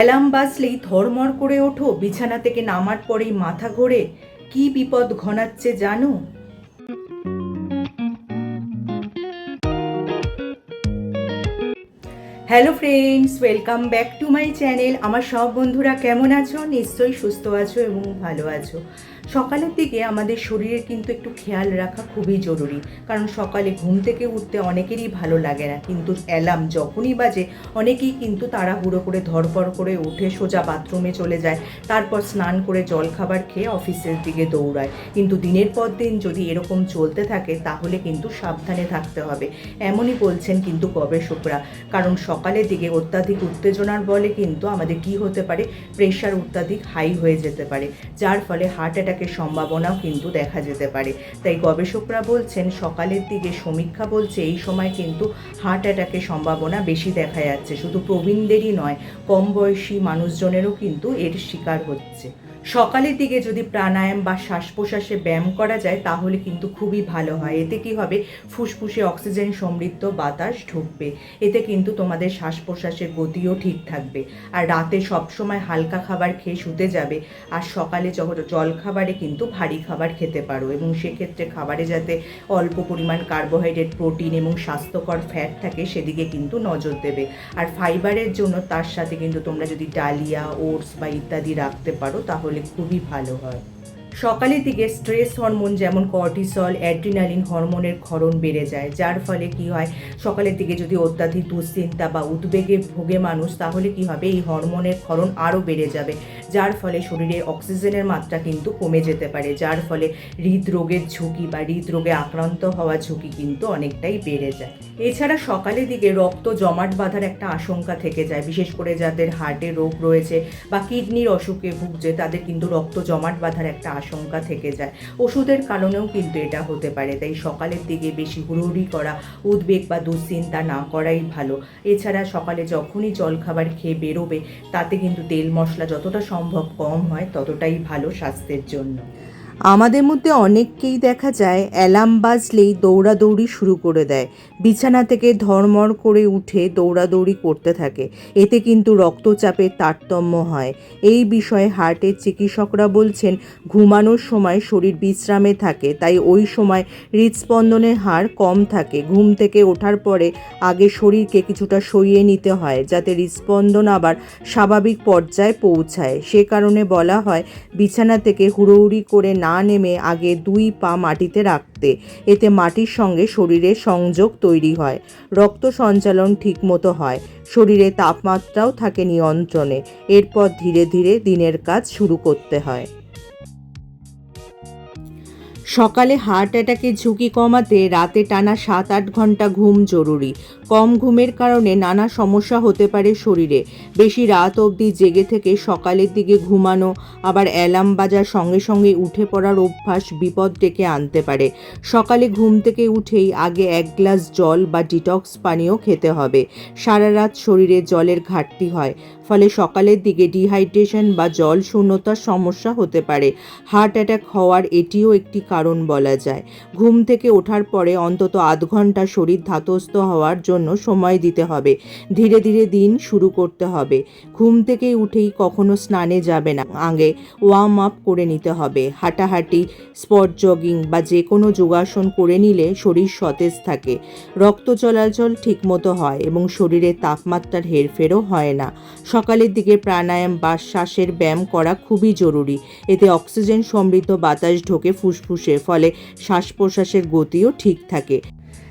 Alarm বাজলেই ধর্মর করে ওঠো। বিছানা থেকে নামার পরেই মাথা ঘোরে। কি বিপদ ঘনাচ্ছে জানো? Hello friends welcome back to my channel আমার সব বন্ধুরা কেমন আছো? নিশ্চয়ই সুস্থ আছো এবং ভালো আছো। সকালের দিকে আমাদের শরীরের কিন্তু একটু খেয়াল রাখা খুবই জরুরি। কারণ সকালে ঘুম থেকে উঠতে অনেকেরই ভালো লাগে না। কিন্তু অ্যালার্ম যখনই বাজে, অনেকেই কিন্তু তাড়াহুড়ো করে ধরপড় করে উঠে সোজা বাথরুমে চলে যায়। তারপর স্নান করে জল খাবার খেয়ে অফিসের দিকে দৌড়ায়। কিন্তু দিনের পর দিন যদি এরকম চলতে থাকে, তাহলে কিন্তু সাবধানে থাকতে হবে। এমনই বলছেন কিন্তু গবেষকরা। কারণ সকালের দিকে অত্যাধিক উত্তেজনার বলে কিন্তু আমাদের কি হতে পারে? প্রেশার অত্যাধিক হাই হয়ে যেতে পারে, যার ফলে হার্ট অ্যাটাকের সম্ভাবনাও কিন্তু দেখা যেতে পারে। তাই গবেষকরা বলছেন, সকালের দিকে সমীক্ষা বলছে এই সময় কিন্তু হার্ট অ্যাটাকের সম্ভাবনা বেশি দেখা যাচ্ছে। শুধু প্রবীণদেরই নয়, কম বয়সী মানুষজনেরও কিন্তু এর শিকার হচ্ছে। সকালের দিকে যদি প্রাণায়াম বা শ্বাস প্রশ্বাসে ব্যায়াম করা যায়, তাহলে কিন্তু খুবই ভালো হয়। এতে কি হবে? ফুসফুসে অক্সিজেন সমৃদ্ধ বাতাস ঢুকবে। এতে কিন্তু তোমাদের শ্বাস প্রশ্বাসের গতিও ঠিক থাকবে। আর রাতে সবসময় হালকা খাবার খেয়ে শুতে যাবে। আর সকালে যখন জল খাবারে কিন্তু ভারী খাবার খেতে পারো। এবং সেক্ষেত্রে খাবারে যাতে অল্প পরিমাণ কার্বোহাইড্রেট, প্রোটিন এবং স্বাস্থ্যকর ফ্যাট থাকে, সেদিকে কিন্তু নজর দেবে। আর ফাইবারের জন্য তার সাথে কিন্তু তোমরা যদি ডালিয়া, ওটস বা ইত্যাদি রাখতে পারো, তাহলে খুবই ভালো হয়। সকালের দিকে স্ট্রেস হরমোন যেমন কর্টিসল অ্যাড্রিনালিন হরমোনের ক্ষরণ বেড়ে যায়, যার ফলে কি হয়? সকালের দিকে যদি অত্যাধিক দুশ্চিন্তা বা উদ্বেগে ভোগে মানুষ, তাহলে কি হবে? এই হরমোনের ক্ষরণ আরও বেড়ে যাবে, যার ফলে শরীরে অক্সিজেনের মাত্রা কিন্তু কমে যেতে পারে, যার ফলে হৃদরোগের ঝুঁকি বা হৃদরোগে আক্রান্ত হওয়া ঝুঁকি কিন্তু অনেকটাই বেড়ে যায়। এছাড়া সকালের দিকে রক্ত জমাট বাঁধার একটা আশঙ্কা থেকে যায়, বিশেষ করে যাদের হার্টে রোগ রয়েছে বা কিডনির অসুখে ভুগছে, তাদের কিন্তু রক্ত জমাট বাঁধার একটা আশঙ্কা থেকে যায়। ওষুধের কারণেও কিন্তু এটা হতে পারে, তাই সকালের দিকে বেশি হুড়োহুড়ি করা, উদ্বেগ বা দুশ্চিন্তা না করাই ভালো। এছাড়া সকালে যখনই জলখাবার খেয়ে বেরোবে, তাতে কিন্তু তেল মশলা যতটা সম্ভব কম হয়, ততটাই ভালো স্বাস্থ্যের জন্য। আমাদের মধ্যে অনেককেই দেখা যায় অ্যালার্ম বাজলেই দৌড়াদৌড়ি শুরু করে দেয়। বিছানা থেকে ধর্মর করে উঠে দৌড়াদৌড়ি করতে থাকে। এতে কিন্তু রক্তচাপের তারতম্য হয়। এই বিষয়ে হার্টের চিকিৎসকরা বলছেন, ঘুমানোর সময় শরীর বিশ্রামে থাকে, তাই ওই সময় হৃদস্পন্দনের হার কম থাকে। ঘুম থেকে ওঠার পরে আগে শরীরকে কিছুটা সইয়ে নিতে হয়, যাতে হৃদস্পন্দন আবার স্বাভাবিক পর্যায়ে পৌঁছায়। সে কারণে বলা হয়, বিছানা থেকে হুড়োহুড়ি করে না নেমে আগে দুই পা মাটিতে রাখতে। এতে মাটির সঙ্গে শরীরের সংযোগ তৈরি হয়। রক্ত সঞ্চালন ঠিকমতো হয়। শরীরে তাপমাত্রাও থাকে নিয়ন্ত্রণে। এরপর ধীরে ধীরে দিনের কাজ শুরু করতে হয়। সকালে হার্ট অ্যাটাকের ঝুঁকি কমাতে রাতে টানা সাত আট ঘণ্টা ঘুম জরুরি। কম ঘুমের কারণে নানা সমস্যা হতে পারে শরীরে। বেশি রাত অবধি জেগে থেকে সকালের দিকে ঘুমানো, আবার অ্যালার্ম বাজার সঙ্গে সঙ্গে উঠে পড়ার অভ্যাস বিপদ ডেকে আনতে পারে। সকালে ঘুম থেকে উঠেই আগে এক গ্লাস জল বা ডিটক্স পানীয় খেতে হবে। সারা রাত শরীরে জলের ঘাটতি হয়, ফলে সকালের দিকে ডিহাইড্রেশন বা জল শূন্যতার সমস্যা হতে পারে। হার্ট অ্যাটাক হওয়ার এটিও একটি কারণ। বলা যায়। ঘুম থেকে ওঠার পরে অন্তত আধ ঘণ্টা শরীর ধাতস্থ হওয়ার জন্য সময় দিতে হবে। ধীরে ধীরে দিন শুরু করতে হবে। ঘুম থেকে উঠেই কখনো স্নানে যাবে না। আগে ওয়ার্ম আপ করে নিতে হবে। হাঁটাহাঁটি স্পট জগিং বা যে কোনো যোগাসন করে নিলে শরীর সতেজ থাকে। রক্ত চলাচল ঠিকমতো হয় এবং শরীরের তাপমাত্রার হেরফেরও হয় না। সকালের দিকে প্রাণায়াম বা শ্বাসের ব্যায়াম করা খুবই জরুরি। এতে অক্সিজেন সমৃদ্ধ বাতাস ঢোকে ফুসফুসে। ফলে শ্বাস প্রশ্বাসের গতিও ঠিক থাকে।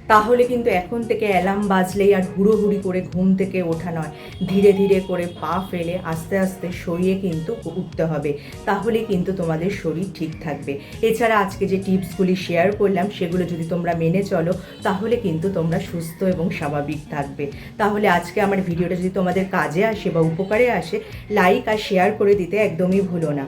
তাহলে কিন্তু এখন থেকে অ্যালার্ম বাজলেই আর হুড়োহুড়ি করে ঘুম থেকে ওঠা নয়। ধীরে ধীরে করে পা ফেলে আস্তে আস্তে সরিয়ে কিন্তু উঠতে হবে। তাহলে কিন্তু তোমাদের শরীর ঠিক থাকবে। এছাড়া আজকে যে টিপসগুলি শেয়ার করলাম, সেগুলো যদি তোমরা মেনে চলো, তাহলে কিন্তু তোমরা সুস্থ এবং স্বাভাবিক থাকবে। তাহলে আজকে আমার ভিডিওটা যদি তোমাদের কাজে আসে বা উপকারে আসে, লাইক আর শেয়ার করে দিতে একদমই ভুলো না।